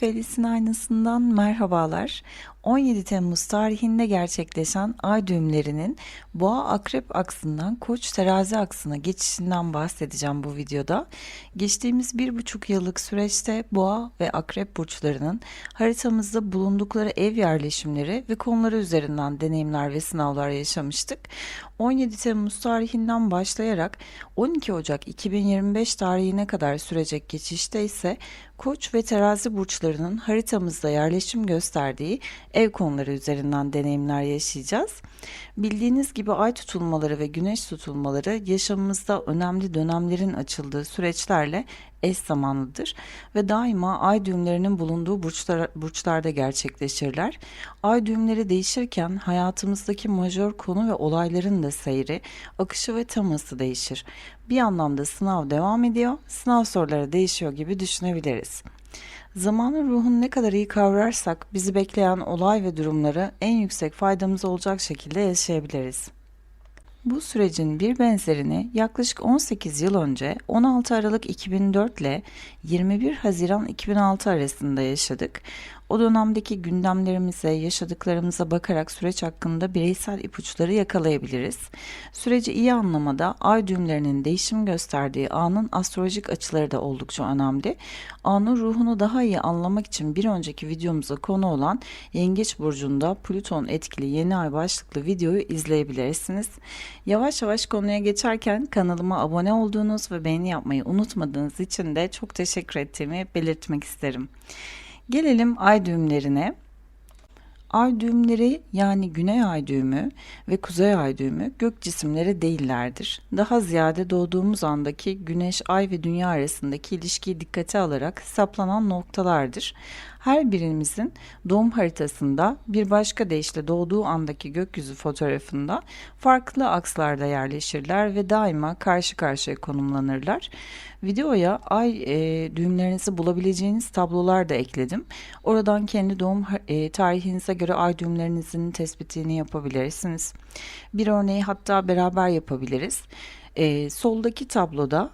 Felis'in aynasından merhabalar. 17 Temmuz tarihinde gerçekleşen ay düğümlerinin boğa akrep aksından koç terazi aksına geçişinden bahsedeceğim bu videoda. Geçtiğimiz bir buçuk yıllık süreçte boğa ve akrep burçlarının haritamızda bulundukları ev yerleşimleri ve konuları üzerinden deneyimler ve sınavlar yaşamıştık. 17 Temmuz tarihinden başlayarak 12 Ocak 2025 tarihine kadar sürecek geçişte ise Koç ve terazi burçlarının haritamızda yerleşim gösterdiği ev konuları üzerinden deneyimler yaşayacağız. Bildiğiniz gibi ay tutulmaları ve güneş tutulmaları yaşamımızda önemli dönemlerin açıldığı süreçlerle eş zamanlıdır ve daima ay düğümlerinin bulunduğu burçlar, burçlarda gerçekleşirler. Ay düğümleri değişirken hayatımızdaki majör konu ve olayların da seyri, akışı ve teması değişir. Bir anlamda sınav devam ediyor, sınav soruları değişiyor gibi düşünebiliriz. Zamanın ruhunu ne kadar iyi kavrarsak bizi bekleyen olay ve durumları en yüksek faydamız olacak şekilde yaşayabiliriz. Bu sürecin bir benzerini yaklaşık 18 yıl önce 16 Aralık 2004 ile 21 Haziran 2006 arasında yaşadık. O dönemdeki gündemlerimize, yaşadıklarımıza bakarak süreç hakkında bireysel ipuçları yakalayabiliriz. Süreci iyi anlamada ay düğümlerinin değişim gösterdiği anın astrolojik açıları da oldukça önemli. Anın ruhunu daha iyi anlamak için bir önceki videomuza konu olan Yengeç Burcu'nda Plüton etkili yeni ay başlıklı videoyu izleyebilirsiniz. Yavaş yavaş konuya geçerken kanalıma abone olduğunuz ve beğeni yapmayı unutmadığınız için de çok teşekkür ettiğimi belirtmek isterim. Gelelim ay düğümlerine. Ay düğümleri yani güney ay düğümü ve kuzey ay düğümü gök cisimleri değillerdir. Daha ziyade doğduğumuz andaki güneş, ay ve dünya arasındaki ilişkiyi dikkate alarak hesaplanan noktalardır. Her birimizin doğum haritasında bir başka deyişle doğduğu andaki gökyüzü fotoğrafında farklı akslarda yerleşirler ve daima karşı karşıya konumlanırlar. Videoya ay e, düğümlerinizi bulabileceğiniz tablolar da ekledim. Oradan kendi doğum e, tarihinize göre ay düğümlerinizin tespitini yapabilirsiniz. Bir örneği hatta beraber yapabiliriz. E, soldaki tabloda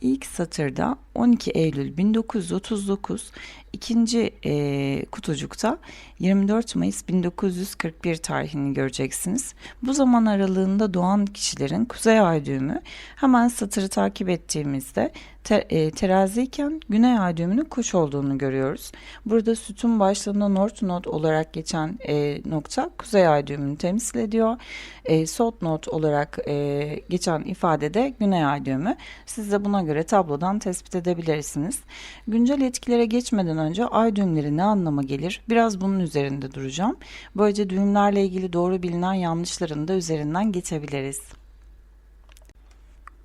ilk satırda 12 Eylül 1939, ikinci e, kutucukta 24 Mayıs 1941 tarihini göreceksiniz. Bu zaman aralığında doğan kişilerin kuzey ay düğümü hemen satırı takip ettiğimizde te, e, teraziyken güney ay düğümünün koç olduğunu görüyoruz. Burada sütun başlığında north node olarak geçen e, nokta kuzey ay düğümünü temsil ediyor. E, south node olarak e, geçen ifade de güney ay düğümü. Siz de buna göre tablodan tespit edebilirsiniz. Güncel etkilere geçmeden önce ay düğümleri ne anlama gelir? Biraz bunun üzerinde duracağım. Böylece düğümlerle ilgili doğru bilinen yanlışların da üzerinden geçebiliriz.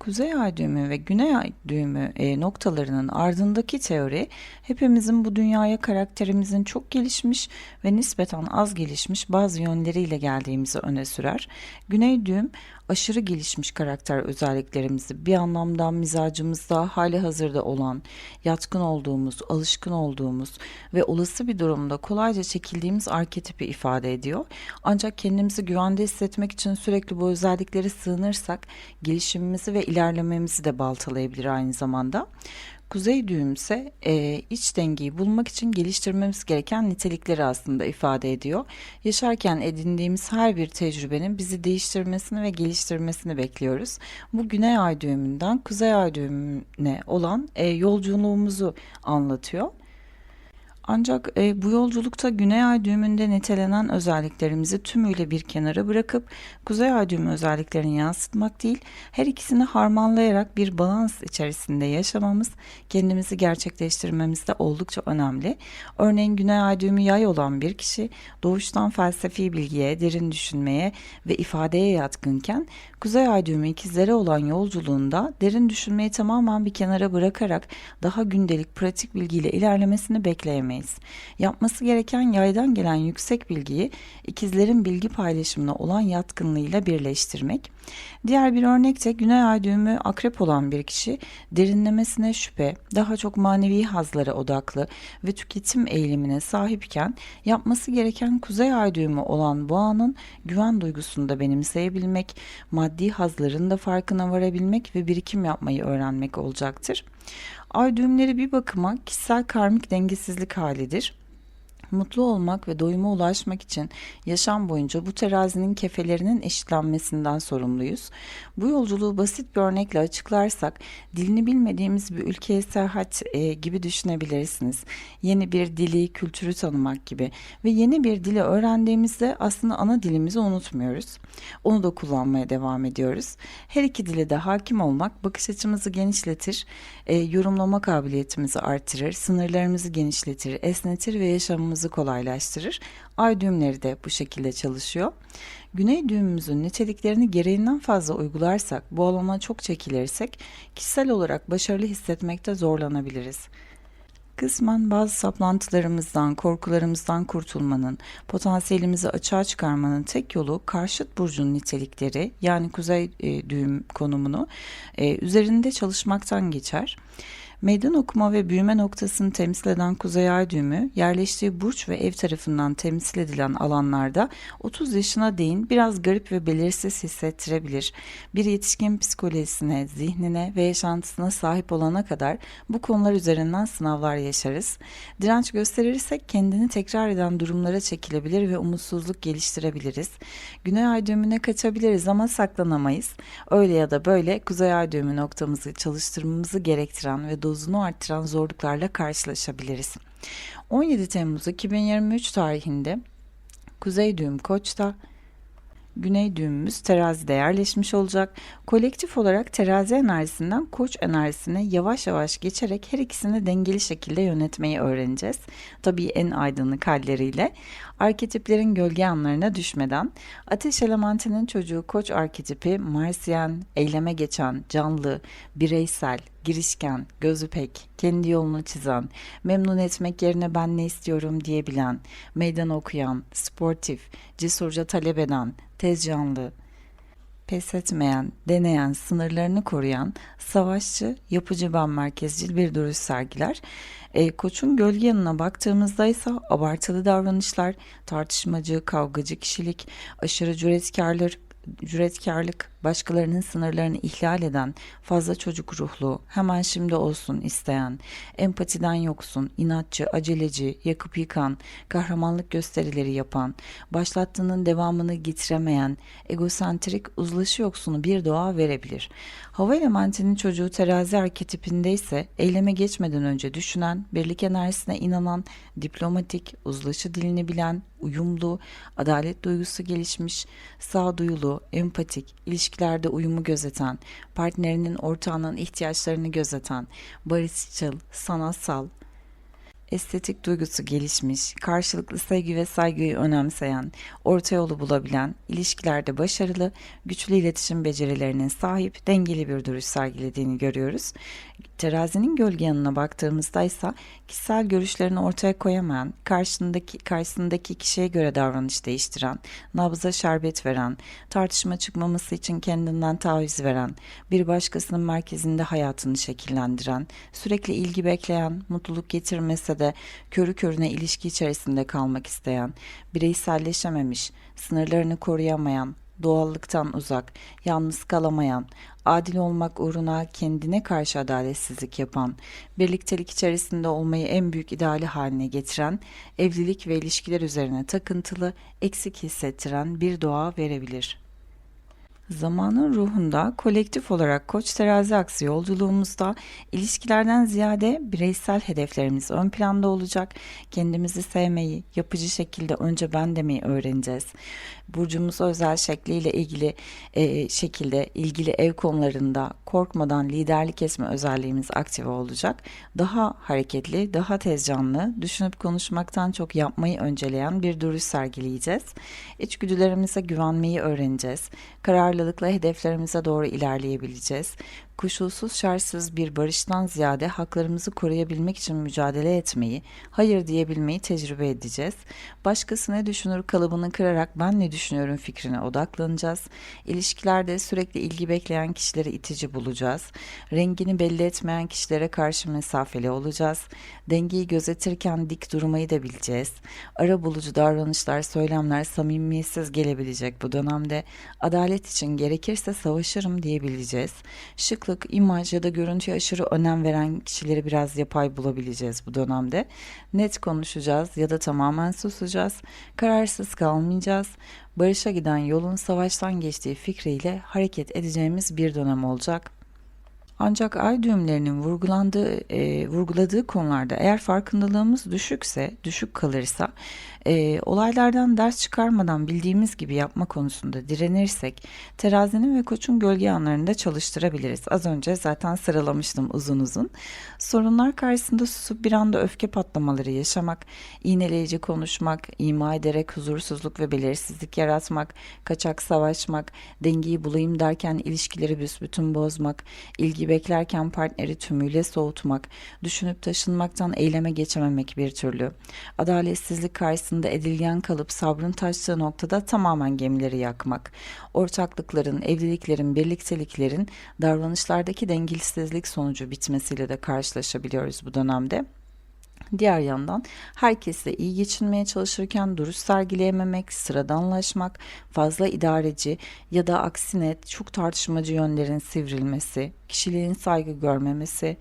Kuzey ay düğümü ve güney ay düğümü e, noktalarının ardındaki teori hepimizin bu dünyaya karakterimizin çok gelişmiş ve nispeten az gelişmiş bazı yönleriyle geldiğimizi öne sürer. Güney düğüm aşırı gelişmiş karakter özelliklerimizi bir anlamda mizacımızda hali hazırda olan, yatkın olduğumuz, alışkın olduğumuz ve olası bir durumda kolayca çekildiğimiz arketipi ifade ediyor. Ancak kendimizi güvende hissetmek için sürekli bu özellikleri sığınırsak gelişimimizi ve ilerlememizi de baltalayabilir aynı zamanda. Kuzey düğüm ise e, iç dengeyi bulmak için geliştirmemiz gereken nitelikleri aslında ifade ediyor. Yaşarken edindiğimiz her bir tecrübenin bizi değiştirmesini ve geliştirmesini bekliyoruz. Bu güney ay düğümünden kuzey ay düğümüne olan e, yolculuğumuzu anlatıyor. Ancak e, bu yolculukta Güney Ay düğümünde nitelenen özelliklerimizi tümüyle bir kenara bırakıp Kuzey Ay düğümü özelliklerini yansıtmak değil, her ikisini harmanlayarak bir balans içerisinde yaşamamız, kendimizi gerçekleştirmemizde oldukça önemli. Örneğin Güney Ay düğümü yay olan bir kişi doğuştan felsefi bilgiye, derin düşünmeye ve ifadeye yatkınken Kuzey Ay düğümü ikizlere olan yolculuğunda derin düşünmeyi tamamen bir kenara bırakarak daha gündelik pratik bilgiyle ilerlemesini bekleyemeyiz edemeyiz. Yapması gereken yaydan gelen yüksek bilgiyi ikizlerin bilgi paylaşımına olan yatkınlığıyla birleştirmek. Diğer bir örnek de güney ay düğümü akrep olan bir kişi derinlemesine şüphe, daha çok manevi hazlara odaklı ve tüketim eğilimine sahipken yapması gereken kuzey ay düğümü olan boğanın güven duygusunu da benimseyebilmek, maddi hazların da farkına varabilmek ve birikim yapmayı öğrenmek olacaktır. Ay düğümleri bir bakıma kişisel karmik dengesizlik halidir. Mutlu olmak ve doyuma ulaşmak için yaşam boyunca bu terazinin kefelerinin eşitlenmesinden sorumluyuz. Bu yolculuğu basit bir örnekle açıklarsak dilini bilmediğimiz bir ülkeye seyahat e, gibi düşünebilirsiniz. Yeni bir dili, kültürü tanımak gibi ve yeni bir dili öğrendiğimizde aslında ana dilimizi unutmuyoruz. Onu da kullanmaya devam ediyoruz. Her iki dile de hakim olmak bakış açımızı genişletir, e, yorumlama kabiliyetimizi artırır, sınırlarımızı genişletir, esnetir ve yaşamımızı kolaylaştırır. Ay düğümleri de bu şekilde çalışıyor. Güney düğümümüzün niteliklerini gereğinden fazla uygularsak, bu alana çok çekilirsek kişisel olarak başarılı hissetmekte zorlanabiliriz. Kısmen bazı saplantılarımızdan, korkularımızdan kurtulmanın, potansiyelimizi açığa çıkarmanın tek yolu karşıt burcun nitelikleri yani kuzey e, düğüm konumunu e, üzerinde çalışmaktan geçer. Meydan okuma ve büyüme noktasını temsil eden kuzey ay düğümü yerleştiği burç ve ev tarafından temsil edilen alanlarda 30 yaşına değin biraz garip ve belirsiz hissettirebilir. Bir yetişkin psikolojisine, zihnine ve yaşantısına sahip olana kadar bu konular üzerinden sınavlar yaşarız. Direnç gösterirsek kendini tekrar eden durumlara çekilebilir ve umutsuzluk geliştirebiliriz. Güney ay düğümüne kaçabiliriz ama saklanamayız. Öyle ya da böyle kuzey ay düğümü noktamızı çalıştırmamızı gerektiren ve dozunu arttıran zorluklarla karşılaşabiliriz. 17 Temmuz 2023 tarihinde Kuzey düğüm Koç'ta, Güney düğümümüz terazide yerleşmiş olacak. Kolektif olarak terazi enerjisinden koç enerjisine yavaş yavaş geçerek her ikisini dengeli şekilde yönetmeyi öğreneceğiz. Tabii en aydınlık halleriyle. Arketiplerin gölge anlarına düşmeden ateş elementinin çocuğu koç arketipi Marsiyen, eyleme geçen, canlı, bireysel, girişken, gözü pek, kendi yolunu çizen, memnun etmek yerine ben ne istiyorum diyebilen, meydan okuyan, sportif, cesurca talep eden, tez canlı, pes etmeyen, deneyen, sınırlarını koruyan, savaşçı, yapıcı ben merkezcil bir duruş sergiler. E, koçun gölge yanına baktığımızda ise abartılı davranışlar, tartışmacı, kavgacı kişilik, aşırı cüretkarlar, cüretkarlık, başkalarının sınırlarını ihlal eden, fazla çocuk ruhlu, hemen şimdi olsun isteyen, empatiden yoksun, inatçı, aceleci, yakıp yıkan, kahramanlık gösterileri yapan, başlattığının devamını getiremeyen, egosentrik, uzlaşı yoksunu bir doğa verebilir. Hava elementinin çocuğu terazi arketipinde ise eyleme geçmeden önce düşünen, birlik enerjisine inanan, diplomatik, uzlaşı dilini bilen, uyumlu, adalet duygusu gelişmiş, sağduyulu, empatik, ilişkilerde uyumu gözeten, partnerinin ortağının ihtiyaçlarını gözeten, barışçıl, sanatsal, estetik duygusu gelişmiş, karşılıklı sevgi ve saygıyı önemseyen, orta yolu bulabilen, ilişkilerde başarılı, güçlü iletişim becerilerinin sahip, dengeli bir duruş sergilediğini görüyoruz. Terazinin gölge yanına baktığımızda ise kişisel görüşlerini ortaya koyamayan, karşısındaki, karşısındaki kişiye göre davranış değiştiren, nabza şerbet veren, tartışma çıkmaması için kendinden taviz veren, bir başkasının merkezinde hayatını şekillendiren, sürekli ilgi bekleyen, mutluluk getirmese de körü körüne ilişki içerisinde kalmak isteyen, bireyselleşememiş, sınırlarını koruyamayan, doğallıktan uzak, yalnız kalamayan, adil olmak uğruna kendine karşı adaletsizlik yapan, birliktelik içerisinde olmayı en büyük ideali haline getiren, evlilik ve ilişkiler üzerine takıntılı, eksik hissettiren bir doğa verebilir.'' Zamanın ruhunda kolektif olarak koç terazi aksı yolculuğumuzda ilişkilerden ziyade bireysel hedeflerimiz ön planda olacak. Kendimizi sevmeyi, yapıcı şekilde önce ben demeyi öğreneceğiz. Burcumuz özel şekliyle ilgili e, şekilde ilgili ev konularında korkmadan liderlik etme özelliğimiz aktive olacak. Daha hareketli, daha tez canlı, düşünüp konuşmaktan çok yapmayı önceleyen bir duruş sergileyeceğiz. İçgüdülerimize güvenmeyi öğreneceğiz. Kararlılıkla hedeflerimize doğru ilerleyebileceğiz koşulsuz şartsız bir barıştan ziyade haklarımızı koruyabilmek için mücadele etmeyi, hayır diyebilmeyi tecrübe edeceğiz. Başkası ne düşünür kalıbını kırarak ben ne düşünüyorum fikrine odaklanacağız. İlişkilerde sürekli ilgi bekleyen kişileri itici bulacağız. Rengini belli etmeyen kişilere karşı mesafeli olacağız. Dengeyi gözetirken dik durmayı da bileceğiz. Ara bulucu davranışlar, söylemler samimiyetsiz gelebilecek bu dönemde. Adalet için gerekirse savaşırım diyebileceğiz. Şıkla şıklık, imaj ya da görüntüye aşırı önem veren kişileri biraz yapay bulabileceğiz bu dönemde. Net konuşacağız ya da tamamen susacağız. Kararsız kalmayacağız. Barışa giden yolun savaştan geçtiği fikriyle hareket edeceğimiz bir dönem olacak. Ancak ay düğümlerinin vurgulandığı, e, vurguladığı konularda eğer farkındalığımız düşükse, düşük kalırsa, e, olaylardan ders çıkarmadan bildiğimiz gibi yapma konusunda direnirsek, terazinin ve koçun gölge anlarını da çalıştırabiliriz. Az önce zaten sıralamıştım uzun uzun. Sorunlar karşısında susup bir anda öfke patlamaları yaşamak, iğneleyici konuşmak, ima ederek huzursuzluk ve belirsizlik yaratmak, kaçak savaşmak, dengeyi bulayım derken ilişkileri büsbütün bozmak, ilgi beklerken partneri tümüyle soğutmak, düşünüp taşınmaktan eyleme geçememek bir türlü. Adaletsizlik karşısında edilgen kalıp sabrın taştığı noktada tamamen gemileri yakmak. Ortaklıkların, evliliklerin, birlikteliklerin davranışlardaki dengesizlik sonucu bitmesiyle de karşılaşabiliyoruz bu dönemde. Diğer yandan herkesle iyi geçinmeye çalışırken duruş sergileyememek, sıradanlaşmak, fazla idareci ya da aksine çok tartışmacı yönlerin sivrilmesi, kişiliğin saygı görmemesi,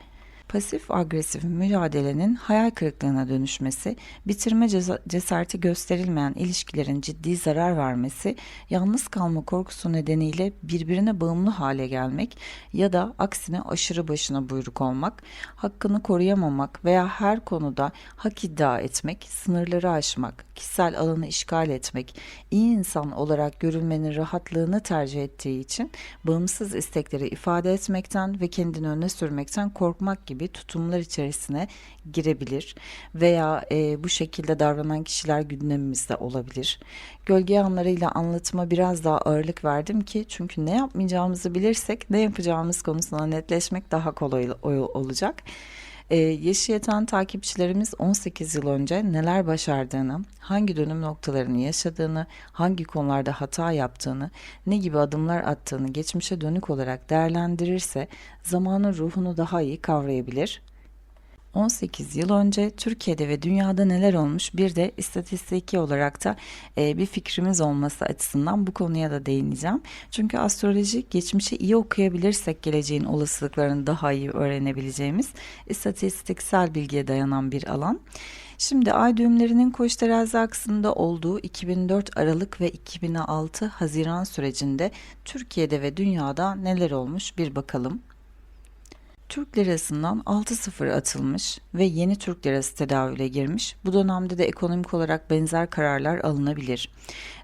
pasif agresif mücadelenin hayal kırıklığına dönüşmesi, bitirme cesareti gösterilmeyen ilişkilerin ciddi zarar vermesi, yalnız kalma korkusu nedeniyle birbirine bağımlı hale gelmek ya da aksine aşırı başına buyruk olmak, hakkını koruyamamak veya her konuda hak iddia etmek, sınırları aşmak, kişisel alanı işgal etmek, iyi insan olarak görülmenin rahatlığını tercih ettiği için bağımsız istekleri ifade etmekten ve kendini öne sürmekten korkmak gibi tutumlar içerisine girebilir veya e, bu şekilde davranan kişiler gündemimizde olabilir. Gölge anlarıyla anlatıma biraz daha ağırlık verdim ki çünkü ne yapmayacağımızı bilirsek ne yapacağımız konusunda netleşmek daha kolay olacak. Ee, yaşı yeten takipçilerimiz 18 yıl önce neler başardığını, hangi dönüm noktalarını yaşadığını, hangi konularda hata yaptığını, ne gibi adımlar attığını geçmişe dönük olarak değerlendirirse zamanın ruhunu daha iyi kavrayabilir 18 yıl önce Türkiye'de ve dünyada neler olmuş bir de istatistiki olarak da e, bir fikrimiz olması açısından bu konuya da değineceğim. Çünkü astroloji geçmişi iyi okuyabilirsek geleceğin olasılıklarını daha iyi öğrenebileceğimiz istatistiksel bilgiye dayanan bir alan. Şimdi ay düğümlerinin koç terazi aksında olduğu 2004 Aralık ve 2006 Haziran sürecinde Türkiye'de ve dünyada neler olmuş bir bakalım. Türk lirasından 6-0 atılmış ve yeni Türk lirası tedavüle girmiş. Bu dönemde de ekonomik olarak benzer kararlar alınabilir.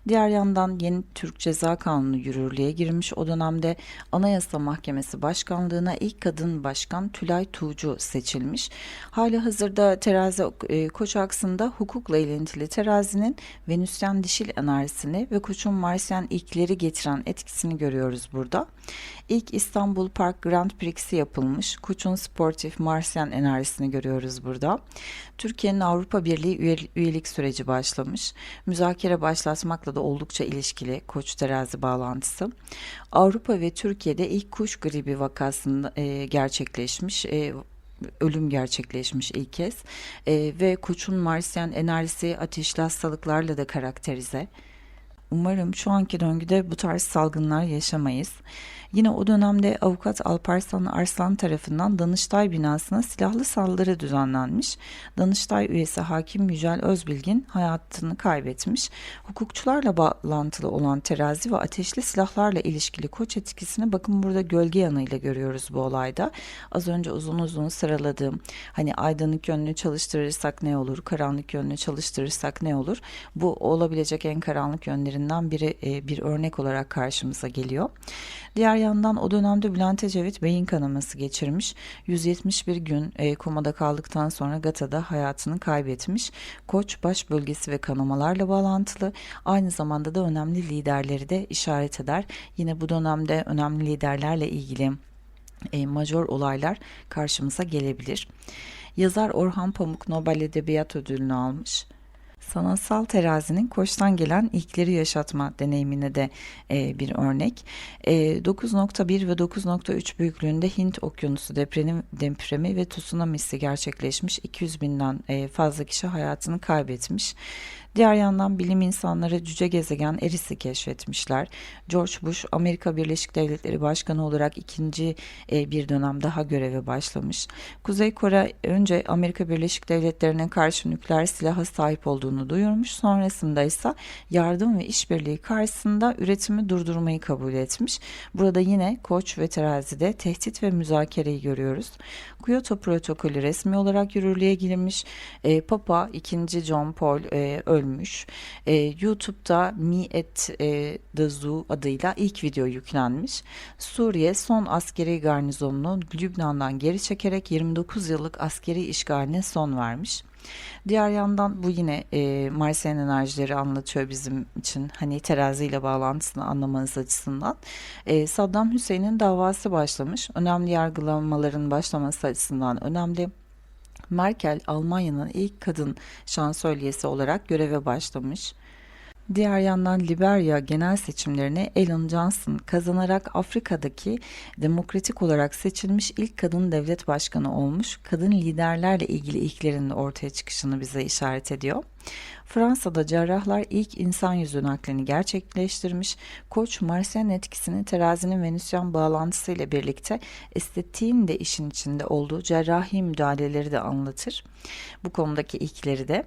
Diğer yandan yeni Türk Ceza Kanunu yürürlüğe girmiş. O dönemde Anayasa Mahkemesi Başkanlığına ilk kadın başkan Tülay Tuğcu seçilmiş. Hali hazırda terazi e, hukukla ilintili terazinin Venüsyen dişil enerjisini ve koçun Marsyen ilkleri getiren etkisini görüyoruz burada. İlk İstanbul Park Grand Prix'si yapılmış. Koç'un sportif Marsyen enerjisini görüyoruz burada. Türkiye'nin Avrupa Birliği üyelik süreci başlamış. Müzakere başlatmakla da oldukça ilişkili Koç terazi bağlantısı. Avrupa ve Türkiye'de ilk kuş gribi vakasında e, gerçekleşmiş. E, ölüm gerçekleşmiş ilk kez e, ve koçun Marsyen enerjisi ateşli hastalıklarla da karakterize. Umarım şu anki döngüde bu tarz salgınlar yaşamayız. Yine o dönemde avukat Alparslan Arslan tarafından Danıştay binasına silahlı saldırı düzenlenmiş. Danıştay üyesi hakim Yücel Özbilgin hayatını kaybetmiş. Hukukçularla bağlantılı olan terazi ve ateşli silahlarla ilişkili koç etkisini bakın burada gölge yanıyla görüyoruz bu olayda. Az önce uzun uzun sıraladığım hani aydınlık yönünü çalıştırırsak ne olur, karanlık yönünü çalıştırırsak ne olur? Bu olabilecek en karanlık yönlerinden biri e, bir örnek olarak karşımıza geliyor. Diğer yandan o dönemde Bülent Ecevit beyin kanaması geçirmiş. 171 gün e, komada kaldıktan sonra Gata'da hayatını kaybetmiş. Koç baş bölgesi ve kanamalarla bağlantılı. Aynı zamanda da önemli liderleri de işaret eder. Yine bu dönemde önemli liderlerle ilgili e, major olaylar karşımıza gelebilir. Yazar Orhan Pamuk Nobel Edebiyat Ödülünü almış. Sanatsal terazinin koçtan gelen ilkleri yaşatma deneyimine de e, bir örnek. E, 9.1 ve 9.3 büyüklüğünde Hint Okyanusu depremi, depremi ve tsunamisi gerçekleşmiş. 200 binden e, fazla kişi hayatını kaybetmiş. Diğer yandan bilim insanları cüce gezegen Eris'i keşfetmişler. George Bush Amerika Birleşik Devletleri Başkanı olarak ikinci e, bir dönem daha göreve başlamış. Kuzey Kore önce Amerika Birleşik Devletleri'ne karşı nükleer silaha sahip olduğunu duyurmuş. Sonrasında ise yardım ve işbirliği karşısında üretimi durdurmayı kabul etmiş. Burada yine Koç ve Terazi'de tehdit ve müzakereyi görüyoruz. Kyoto protokolü resmi olarak yürürlüğe girmiş. E, Papa 2. John Paul e, ölmüş. E, YouTube'da Me at e, the Zoo adıyla ilk video yüklenmiş. Suriye son askeri garnizonunu Lübnan'dan geri çekerek 29 yıllık askeri işgaline son vermiş. Diğer yandan bu yine e, Marsiyen enerjileri anlatıyor bizim için hani teraziyle bağlantısını anlamanız açısından. E, Saddam Hüseyin'in davası başlamış. Önemli yargılamaların başlaması açısından önemli. Merkel Almanya'nın ilk kadın şansölyesi olarak göreve başlamış. Diğer yandan Liberya genel seçimlerini Ellen Johnson kazanarak Afrika'daki demokratik olarak seçilmiş ilk kadın devlet başkanı olmuş. Kadın liderlerle ilgili ilklerinin ortaya çıkışını bize işaret ediyor. Fransa'da cerrahlar ilk insan yüzü naklini gerçekleştirmiş. Koç Marsiyen etkisini terazinin Venüsyen bağlantısı ile birlikte estetiğin de işin içinde olduğu cerrahi müdahaleleri de anlatır. Bu konudaki ilkleri de.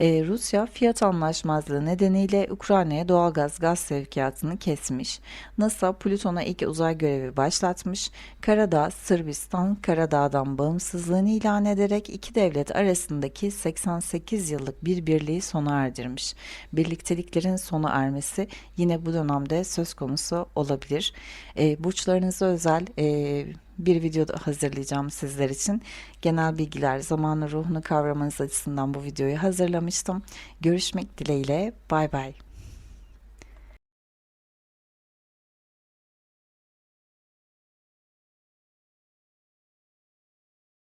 Ee, Rusya fiyat anlaşmazlığı nedeniyle Ukrayna'ya doğalgaz gaz sevkiyatını kesmiş. NASA Plüton'a ilk uzay görevi başlatmış. Karadağ, Sırbistan Karadağ'dan bağımsızlığını ilan ederek iki devlet arasındaki 88 yıllık bir birliği sona erdirmiş. Birlikteliklerin sona ermesi yine bu dönemde söz konusu olabilir. E, burçlarınıza özel e, bir video hazırlayacağım sizler için. Genel bilgiler, zamanı ruhunu kavramanız açısından bu videoyu hazırlamıştım. Görüşmek dileğiyle. Bay bay.